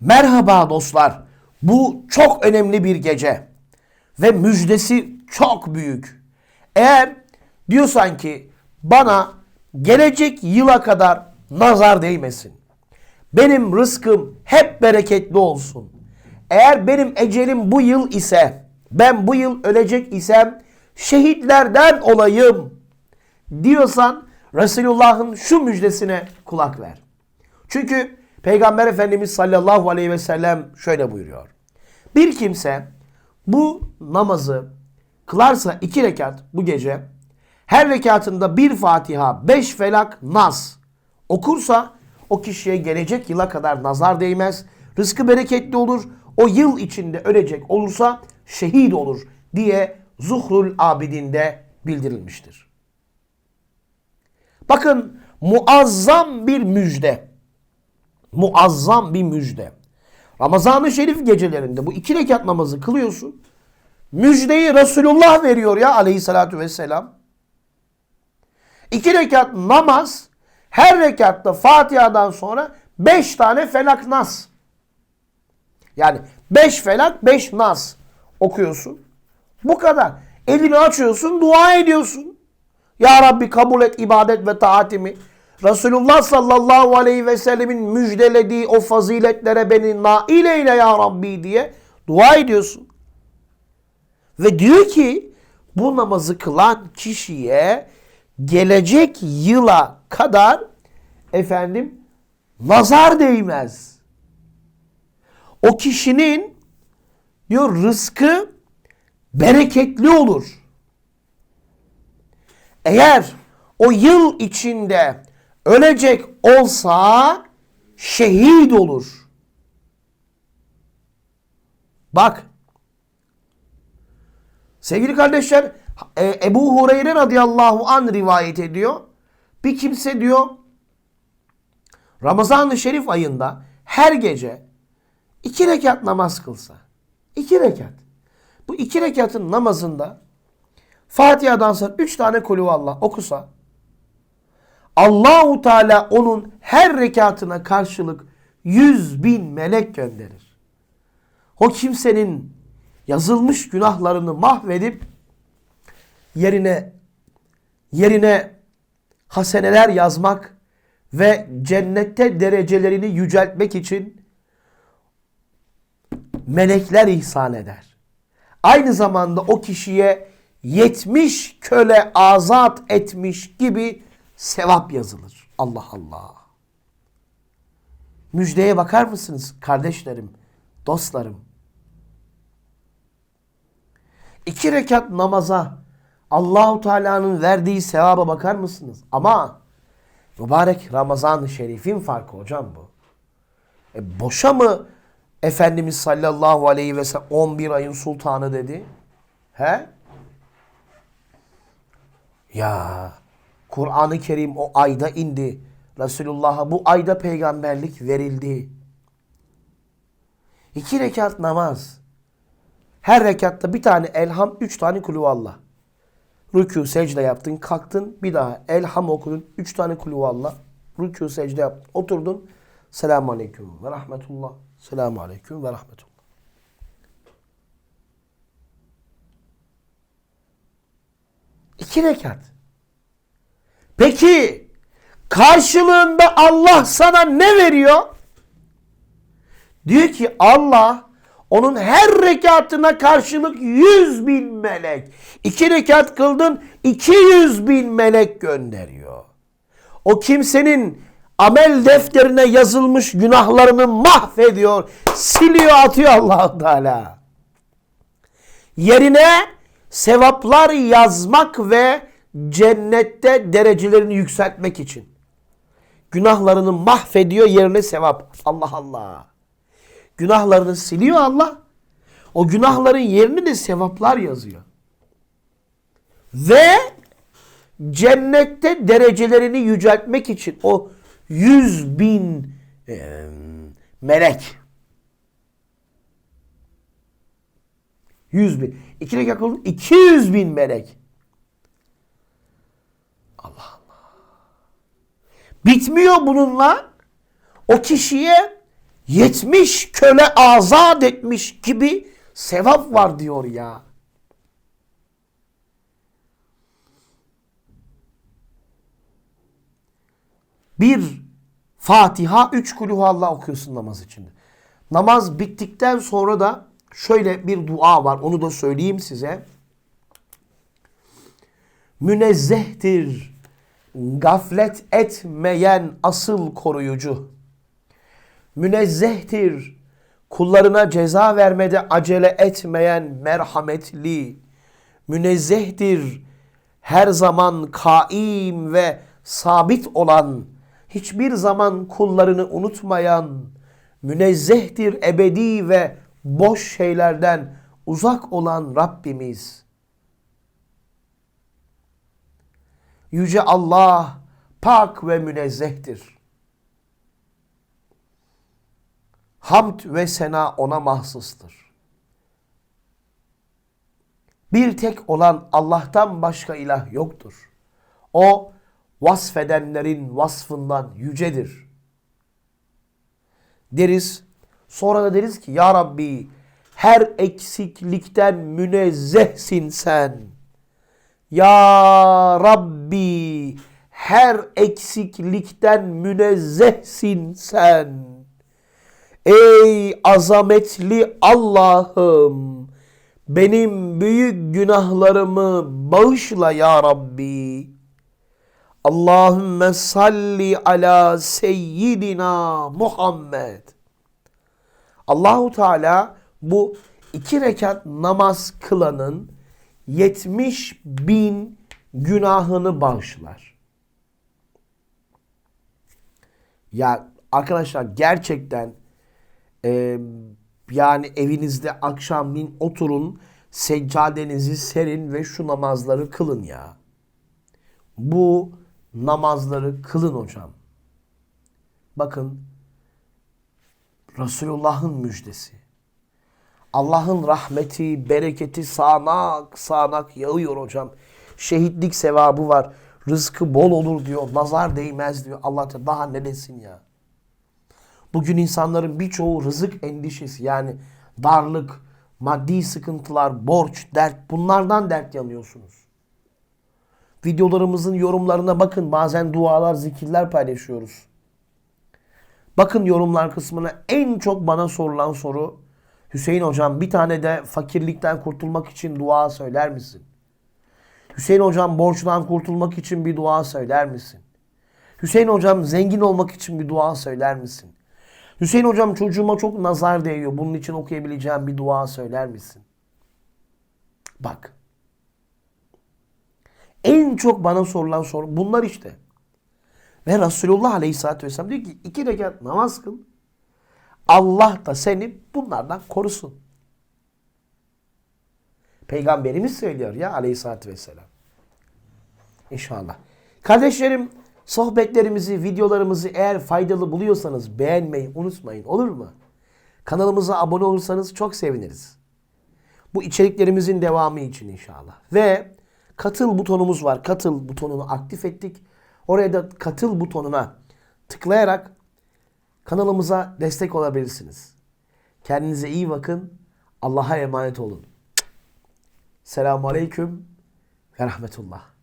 Merhaba dostlar. Bu çok önemli bir gece. Ve müjdesi çok büyük. Eğer diyorsan ki bana gelecek yıla kadar nazar değmesin. Benim rızkım hep bereketli olsun. Eğer benim ecelim bu yıl ise, ben bu yıl ölecek isem şehitlerden olayım diyorsan Resulullah'ın şu müjdesine kulak ver. Çünkü Peygamber Efendimiz sallallahu aleyhi ve sellem şöyle buyuruyor. Bir kimse bu namazı kılarsa iki rekat bu gece her rekatında bir Fatiha, beş felak, nas okursa o kişiye gelecek yıla kadar nazar değmez. Rızkı bereketli olur. O yıl içinde ölecek olursa şehit olur diye Zuhrul Abidin'de bildirilmiştir. Bakın muazzam bir müjde. Muazzam bir müjde. Ramazan-ı Şerif gecelerinde bu iki rekat namazı kılıyorsun. Müjdeyi Resulullah veriyor ya aleyhissalatü vesselam. İki rekat namaz her rekatta Fatiha'dan sonra beş tane felak nas. Yani beş felak beş nas okuyorsun. Bu kadar. Elini açıyorsun dua ediyorsun. Ya Rabbi kabul et ibadet ve taatimi. Resulullah sallallahu aleyhi ve sellemin müjdelediği o faziletlere beni nail eyle ya Rabbi diye dua ediyorsun. Ve diyor ki bu namazı kılan kişiye gelecek yıla kadar efendim nazar değmez. O kişinin diyor rızkı bereketli olur. Eğer o yıl içinde ölecek olsa şehit olur. Bak. Sevgili kardeşler e, Ebu Hureyre radıyallahu an rivayet ediyor. Bir kimse diyor Ramazan-ı Şerif ayında her gece iki rekat namaz kılsa. iki rekat. Bu iki rekatın namazında Fatiha'dan sonra üç tane kulü Allah okusa Allahu Teala onun her rekatına karşılık yüz bin melek gönderir. O kimsenin yazılmış günahlarını mahvedip yerine yerine haseneler yazmak ve cennette derecelerini yüceltmek için melekler ihsan eder. Aynı zamanda o kişiye 70 köle azat etmiş gibi sevap yazılır. Allah Allah. Müjdeye bakar mısınız kardeşlerim, dostlarım? İki rekat namaza Allahu Teala'nın verdiği sevaba bakar mısınız? Ama mübarek Ramazan-ı Şerif'in farkı hocam bu. E boşa mı Efendimiz sallallahu aleyhi ve sellem 11 ayın sultanı dedi? He? Ya Kur'an-ı Kerim o ayda indi. Resulullah'a bu ayda peygamberlik verildi. İki rekat namaz. Her rekatta bir tane elham, üç tane kulüvallah. Rükû, secde yaptın, kalktın, bir daha elham okudun, üç tane kulüvallah. Rükû, secde yaptın, oturdun. Selamun aleyküm ve rahmetullah. Selamun aleyküm ve rahmetullah. İki rekat. Peki karşılığında Allah sana ne veriyor? Diyor ki Allah onun her rekatına karşılık yüz bin melek. İki rekat kıldın iki yüz bin melek gönderiyor. O kimsenin amel defterine yazılmış günahlarını mahvediyor. Siliyor atıyor allah Teala. Yerine sevaplar yazmak ve cennette derecelerini yükseltmek için. Günahlarını mahvediyor yerine sevap. Allah Allah. Günahlarını siliyor Allah. O günahların yerini de sevaplar yazıyor. Ve cennette derecelerini yüceltmek için o yüz bin e, melek. Yüz bin. İki rekat oldu. İki yüz bin melek. Allah Allah. Bitmiyor bununla. O kişiye 70 köle azat etmiş gibi sevap var diyor ya. Bir Fatiha, üç kulühallah okuyorsun namaz içinde. Namaz bittikten sonra da şöyle bir dua var. Onu da söyleyeyim size. Münezzehtir gaflet etmeyen asıl koruyucu. Münezzehtir kullarına ceza vermede acele etmeyen merhametli. Münezzehtir her zaman kaim ve sabit olan, hiçbir zaman kullarını unutmayan, münezzehtir ebedi ve boş şeylerden uzak olan Rabbimiz. Yüce Allah pak ve münezzehtir. Hamd ve sena ona mahsustur. Bir tek olan Allah'tan başka ilah yoktur. O vasfedenlerin vasfından yücedir. Deriz. Sonra da deriz ki Ya Rabbi her eksiklikten münezzehsin sen. Ya Rabbi her eksiklikten münezzehsin sen. Ey azametli Allah'ım benim büyük günahlarımı bağışla ya Rabbi. Allahümme salli ala seyyidina Muhammed. Allahu Teala bu iki rekat namaz kılanın 70 bin günahını bağışlar. Ya arkadaşlar gerçekten e, yani evinizde akşamleyin oturun seccadenizi serin ve şu namazları kılın ya. Bu namazları kılın hocam. Bakın Resulullah'ın müjdesi. Allah'ın rahmeti, bereketi sağanak sağanak yağıyor hocam. Şehitlik sevabı var. Rızkı bol olur diyor. Nazar değmez diyor. Allah Teala daha ne desin ya. Bugün insanların birçoğu rızık endişesi yani darlık, maddi sıkıntılar, borç, dert bunlardan dert yanıyorsunuz. Videolarımızın yorumlarına bakın. Bazen dualar, zikirler paylaşıyoruz. Bakın yorumlar kısmına en çok bana sorulan soru Hüseyin hocam bir tane de fakirlikten kurtulmak için dua söyler misin? Hüseyin hocam borçtan kurtulmak için bir dua söyler misin? Hüseyin hocam zengin olmak için bir dua söyler misin? Hüseyin hocam çocuğuma çok nazar değiyor. Bunun için okuyabileceğim bir dua söyler misin? Bak. En çok bana sorulan soru bunlar işte. Ve Resulullah Aleyhisselatü Vesselam diyor ki iki rekat namaz kıl. Allah da seni bunlardan korusun. Peygamberimiz söylüyor ya Aleyhisselatü Vesselam. İnşallah. Kardeşlerim sohbetlerimizi, videolarımızı eğer faydalı buluyorsanız beğenmeyi unutmayın. Olur mu? Kanalımıza abone olursanız çok seviniriz. Bu içeriklerimizin devamı için inşallah. Ve katıl butonumuz var. Katıl butonunu aktif ettik. Oraya da katıl butonuna tıklayarak kanalımıza destek olabilirsiniz. Kendinize iyi bakın. Allah'a emanet olun. Selamun Aleyküm ve Rahmetullah.